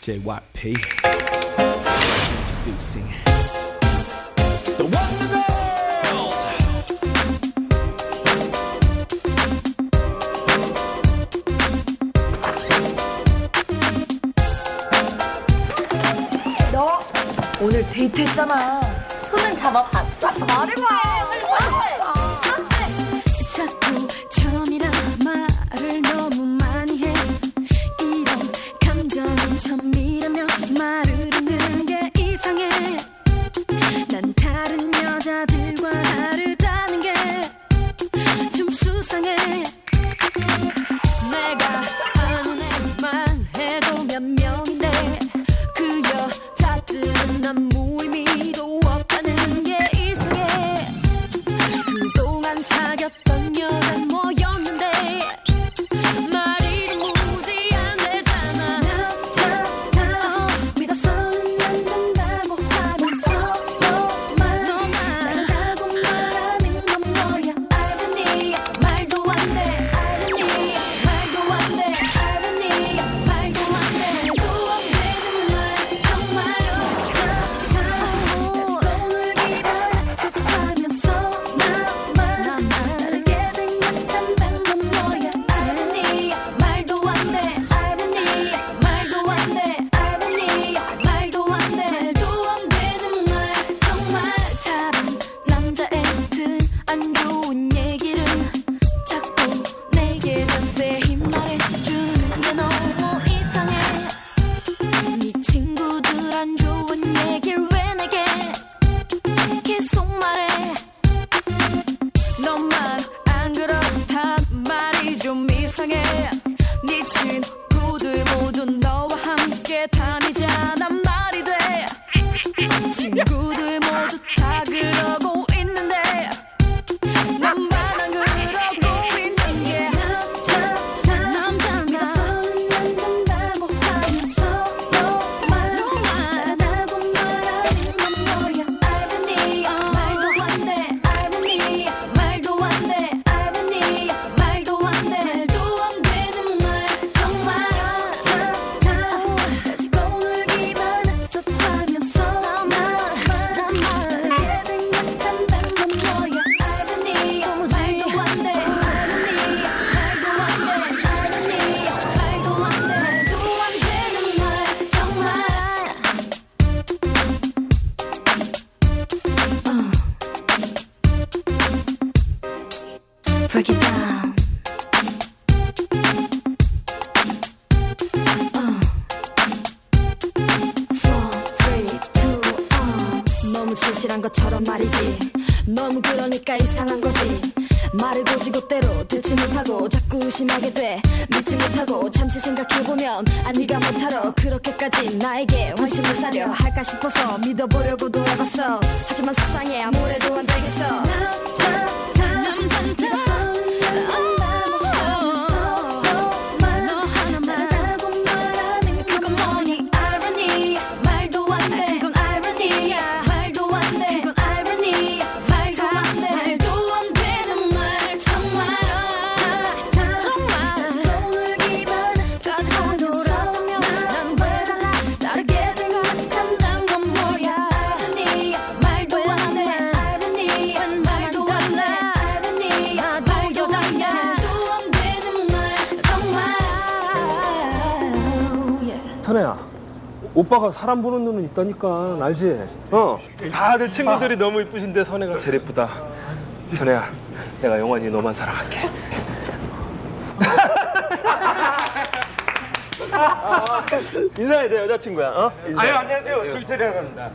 JYP introducing the one 오늘 데이트했잖아. 손은 잡아봤어? 말해봐. 孤独 break it down. 너무 진실한 것처럼 말이지. 너무 그러니까 이상한 거지. 말을 고지고대로 듣지 못하고 자꾸 의심하게 돼. 믿지 못하고 잠시 생각해보면 아 네가 못하러 그렇게까지 나에게 관심을 사려 할까 싶어서 믿어보려고 노력봤어. 하지만 수상해 아무래도 안 되겠어. 선혜야. 오빠가 사람 보는 눈은 있다니까 알지? 어. 다들 친구들이 너무 이쁘신데 선혜가 제일 이쁘다. 선혜야 내가 영원히 너만 사랑할게. 인사해야 돼 여자친구야. 어? 아유 안녕하세요. 줄체리라고 합니다.